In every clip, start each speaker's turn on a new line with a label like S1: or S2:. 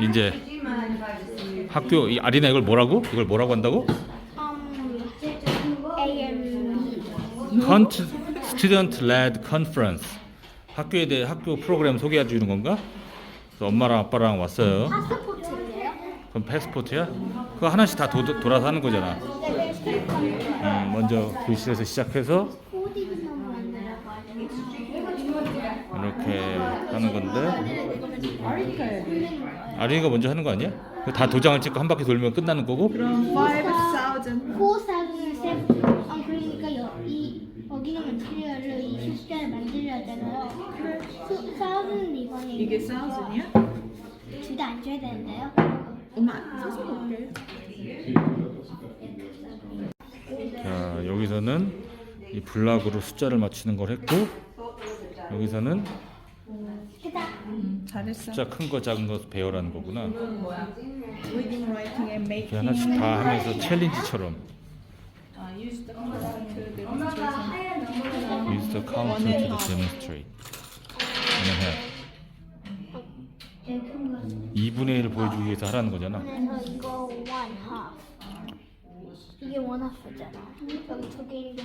S1: 이제 학교 이 아리나 이걸 뭐라고? 이걸 뭐라고 한다고? Con- Student Led Conference. 학교에 대해 학교 프로그램 소개해 주는 건가? 그래서 엄마랑 아빠랑 왔어요.
S2: 파스포트인데요?
S1: 그럼 패스포트야? 그거 하나씩 다 도, 돌아서 하는 거잖아. 음, 먼저 교실에서 시작해서
S2: 코딩 너무 만들라고 하는
S1: 이렇게 하는 건데 아린이가 먼저 하는 거 아니야? 다 도장을 찍고 한 바퀴 돌면 끝나는 거고?
S3: 그럼 5,000
S2: 코사는 셈. 아 그러니까 여기 여기는 마테리얼을 이 숫자를 만들어야 하잖아요. 수, 사우는 이거는
S3: 이게 1,000이야?
S2: 둘다 안 줘야 되는데요.
S3: 엄마 사서 볼게
S1: 자 여기서는 이 블락으로 숫자를 맞추는 걸 했고 여기서는.
S3: 잘했어
S1: 숫자 큰 거 작은 거 배열하는 거구나.
S3: 이건 뭐야? Reading, writing and
S1: 이렇게
S3: making
S1: 하나씩 다 하면서 챌린지처럼
S3: uh, use the counter to demonstration
S1: use the counter to demonstrate. 그냥 해. 2분의 1을 보여주기 위해서 하라는 거잖아.
S2: 그래서 이거 one half. 이게 one half잖아. 여기 두 개인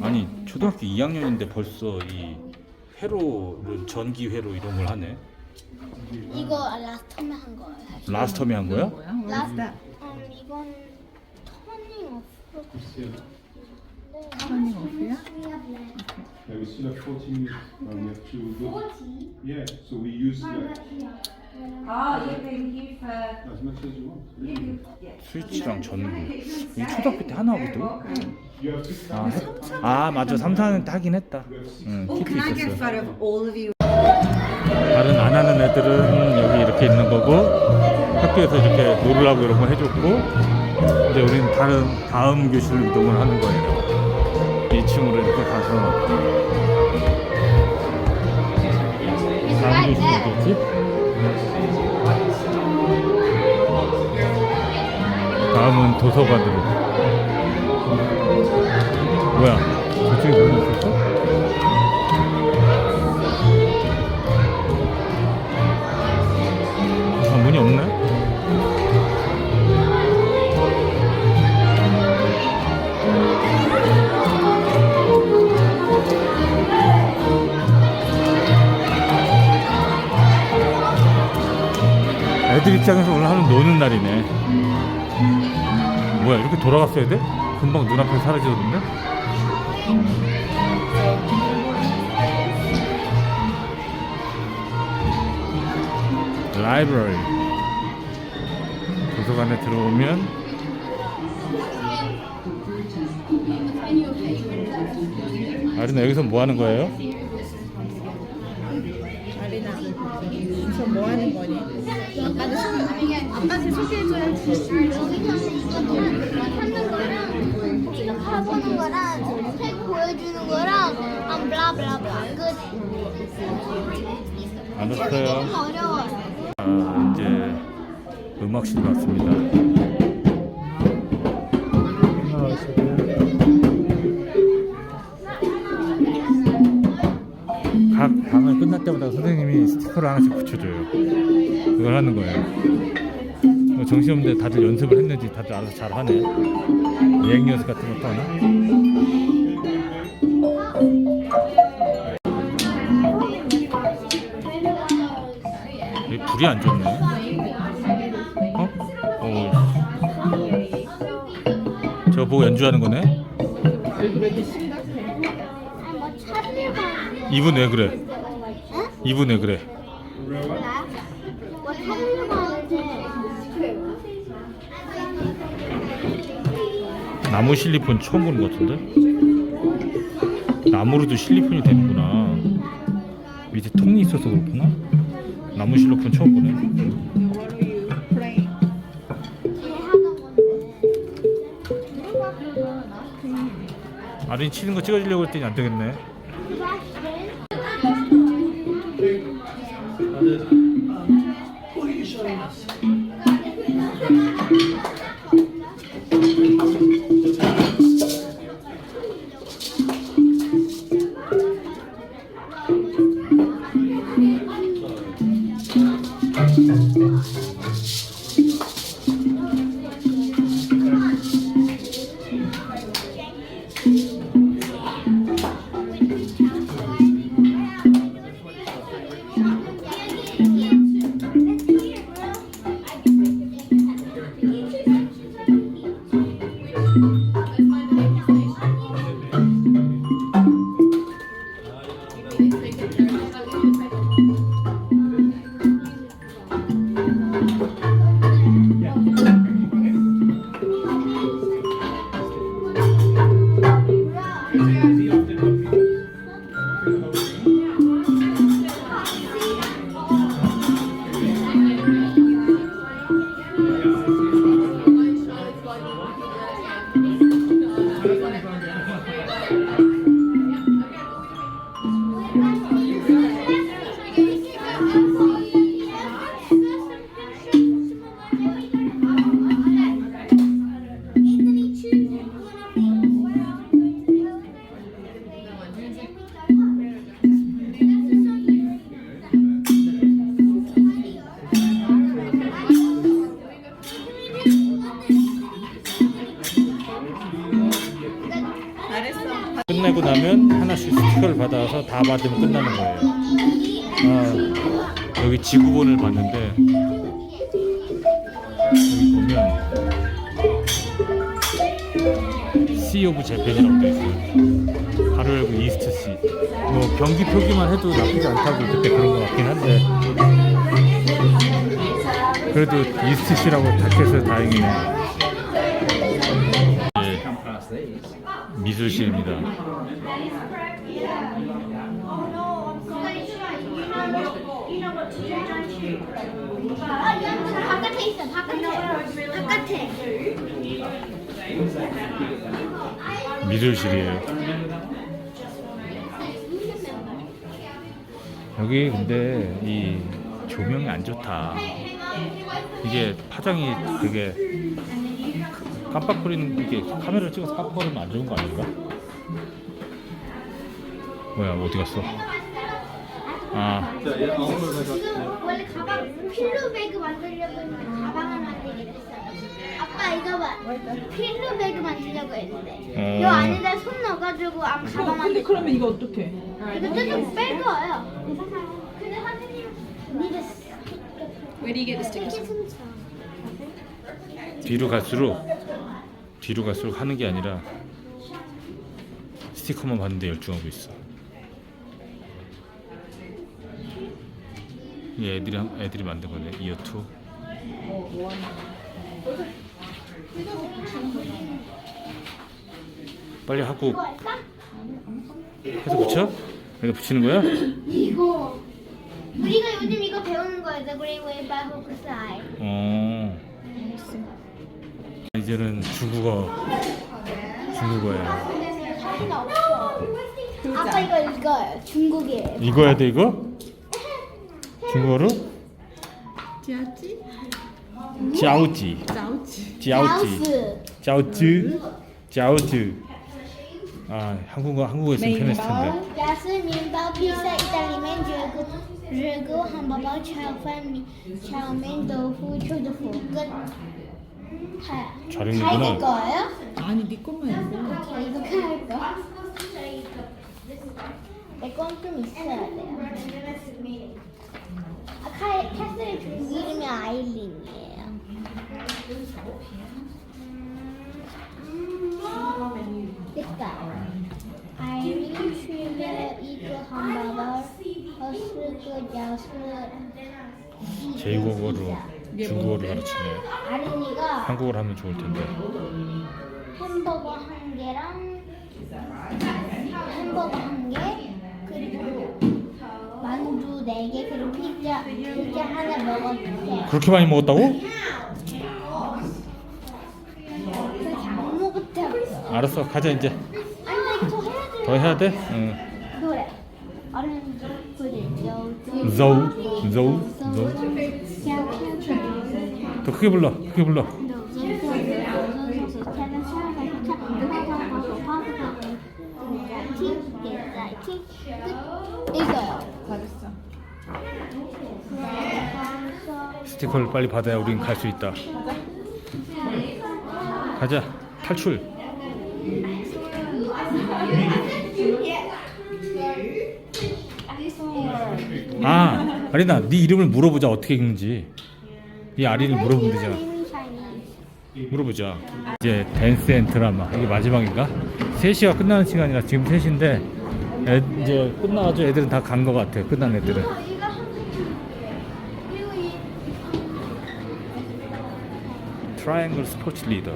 S2: 데
S1: 아니 초등학교 2학년인데 벌써 이 회로를 전기 회로 이런 걸 하네.
S2: 이거 라스트 텀에 한 거예요. 사실.
S1: 텀에 한 거야?
S3: 뭐야? That?
S2: 음, 이건 터닝 오프.
S3: Turning off, yeah?
S4: Yeah, we still have 40 minutes. Um, we have to go. Yeah, so we use like,
S5: Oh.
S1: 스위치랑 전구. 이 초등학교 때 하나 하거든.
S4: You have six
S1: 아, 아 맞아 3, 4학년 때 하긴 했다. 응,
S5: Oh,
S1: 키트
S5: can I get
S1: 있었어.
S5: photo of all of you?
S1: 다른 안 하는 애들은 여기 이렇게 있는 거고 학교에서 이렇게 놀으라고 이런 거 해줬고 이제 우리는 다른 다음 교실로 이동을 하는 거예요. 2층으로 이렇게 가서 다음 교실 어디지? 다음은 도서관으로. 뭐야? 저쪽에 뭐 있었어? 아, 문이 없네? 애들 입장에서 오늘 하루 노는 날이네. 뭐야, 이렇게 돌아갔어야 돼? 금방 눈앞에 사라지던데? 라이브러리 도서관에 들어오면 아리나 여기서 뭐 하는 거예요?
S3: 아리나 그래서 뭐 하는 거니? 아빠는 소개 아빠한테 소개해줘야지
S2: 하는 거랑 기록해보는 거랑 책 보여주는 거랑 음, 블라블라블라 끝.
S1: 알았어요.
S2: 너무 어려워요.
S1: 아, 이제 음악실 왔습니다. 끝날 때마다 선생님이 스티커를 하나씩 붙여줘요. 그걸 하는 거예요. 뭐 정신없는데 다들 연습을 했는지 다들 알아서 잘 하네. 예행 연습 같은 것도 하나? 불이 안 좋네. 어? 어. 저거 보고 연주하는 거네? 이분 왜 그래?
S2: 응?
S1: 이분 왜 그래? 나무 실리폰 처음 보는 것 같은데? 나무로도 실리폰이 되는구나. 밑에 통이 있어서 그렇구나. 나무 실리폰 처음 보네. 아린 치는 거 찍어주려고 했더니 안 되겠네. Thank you. 스티커를 받아서 다 받으면 끝나는 거예요. 아, 여기 지구본을 봤는데 여기 보면 C 오브 재팬이라고 돼 있어요. 바로 열고 이스트 C. 뭐 경기 표기만 해도 나쁘지 않다고 그때 그런 것 같긴 한데 그래도 이스트 C라고 택해서 다행이네. 예, 미술실입니다.
S2: 아, 야, 바깥에 있어. 바깥에. 바깥에.
S1: 미술실이에요. 여기 근데 이 조명이 안 좋다. 이게 파장이 되게 깜빡거리는 이게 카메라를 찍어서 깜빡거리면 안 좋은 거 아닌가? 뭐야 어디 갔어? 아
S2: 지금 원래 가방 필로 배그 만들려고 했는데 가방을 만들게 됐어요. 아빠 이거 봐. 필로 배그 만들려고 했는데
S1: 어.
S2: 이 안에다 손 넣어가지고 아마 가방
S3: 근데
S2: 만들.
S3: 그러면 이거 어떡해?
S2: 이거 뜯어 뺄 거예요. 근데 선생님 니가
S3: Where do you get the stickers?
S2: 스키 숨차.
S1: 뒤로 갈수록 뒤로 갈수록 하는 게 아니라 스티커만 봤는데 열중하고 있어. 이 애들이 한- 애들이 만든 거네 이어 투. 빨리 하고
S2: 이거?
S1: 해서 붙여? 여기 붙이는 거야?
S2: 이거 우리가 요즘 이거 배우는 거예요. The Great Way by.
S1: 어. 이제는 중국어 중국어예요.
S2: 아빠 이거 읽어요. 중국이에요.
S1: 읽어야 돼 이거? 중국어로?
S3: 지하지?
S1: 짜오지,
S3: 짜우지.
S1: 짜오지,
S2: 라오스.
S1: 짜오지, 짜오지. 아 한국어 한국어에서 편했을 텐데.
S2: 雅思面包、披萨、意大利面、热狗、热狗汉堡包、炒饭、米、炒面、豆腐、臭豆腐끝. 다.
S1: 잘
S2: 다
S1: 읽는구나.
S2: 읽을 거예요?
S3: 아니 네 것만 읽어.
S2: 오케이, 이렇게 할까? 내건좀 있어야 돼요. 슈레 이거
S1: 제국어로 중국어를 가르치네.
S2: 아린이가
S1: 한국어를 하면 좋을 텐데.
S2: 햄버거 한 개랑 햄버거 한 개, 그리고 만두 네 개, 그리고 피자 피자 하나.
S1: 그렇게 많이 먹었다고?
S2: 그래서 안 먹었다고.
S1: 알았어, 가자 이제.
S2: 아니 더 해야 돼.
S1: 더 해야 돼? 응.
S2: 노래. 어른.
S1: 더 크게 불러, 크게 불러.
S2: 이거요.
S3: 잘했어.
S1: 스티커를 빨리 받아야 우린 갈 수 있다. 가자, 탈출. 아, 아리나, 네 이름을 물어보자. 어떻게 읽는지. 이 아리를 물어보면 되잖아. 물어보자. 이제 댄스 앤 드라마 이게 마지막인가? 3시가 끝나는 시간이라 지금 3시인데 애, 이제 끝나가지고 애들은 다간거 같아. 끝난 애들은. 트라이앵글 스포츠 리더.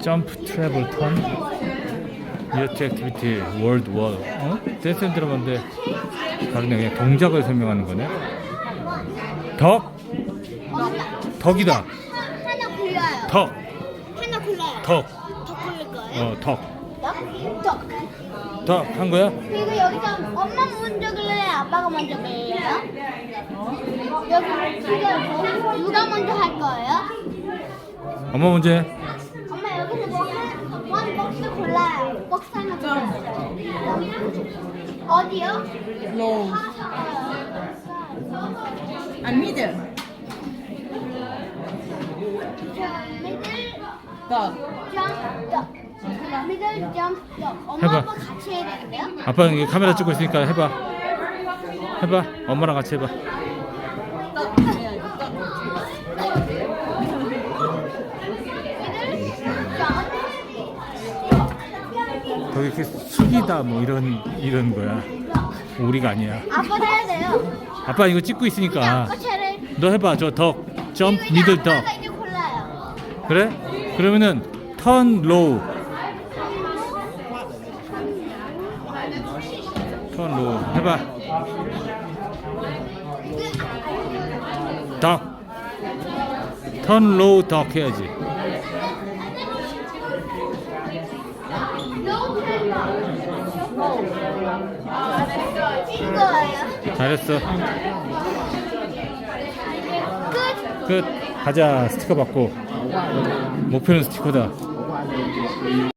S1: 점프 트래블 턴 이어트 액티비티 월드 워 어? 댄스 앤 드라마인데 다른 그냥 동작을 설명하는 거네 덕 덕이다
S2: 하나 골라요.
S1: 덕
S2: 하나 골라요.
S1: 덕.
S2: 더 고를 거예요?
S1: 어, 덕.
S2: 덕? 덕.
S1: 덕한 거야?
S2: 그리고 여기서 엄마 먼저 그래요? 아빠가 먼저 그래요? 여기 지금 누가 먼저 할 거예요?
S1: 엄마 먼저 해.
S2: 엄마 여기서 뭐 한, 원 박스 골라요. 박스 하나 골라요. 어디요?
S3: 로우. 안 믿어.
S2: Jump middle jump. 엄마
S1: 해봐.
S2: 아빠 같이 해야 되는데요?
S1: 아빠는 이게 카메라 찍고 있으니까 해봐. 해봐. 엄마랑 같이 해봐. 거기 이렇게 숙이다 뭐 이런 이런 거야. 우리가 아니야.
S2: 아빠 해야 돼요.
S1: 아빠 이거 찍고 있으니까
S2: 아빠.
S1: 너 해봐. 저 덕, 점,
S2: 그리고 이제
S1: 미들 덕.
S2: 아빠가 이제 골라요.
S1: 그래? 그러면은 턴 로우. 턴 로우. 해봐. 덕. 턴 로우 덕 해야지. 잘했어.
S2: 끝.
S1: 끝. 가자. 스티커 받고. 목표는 스티커다.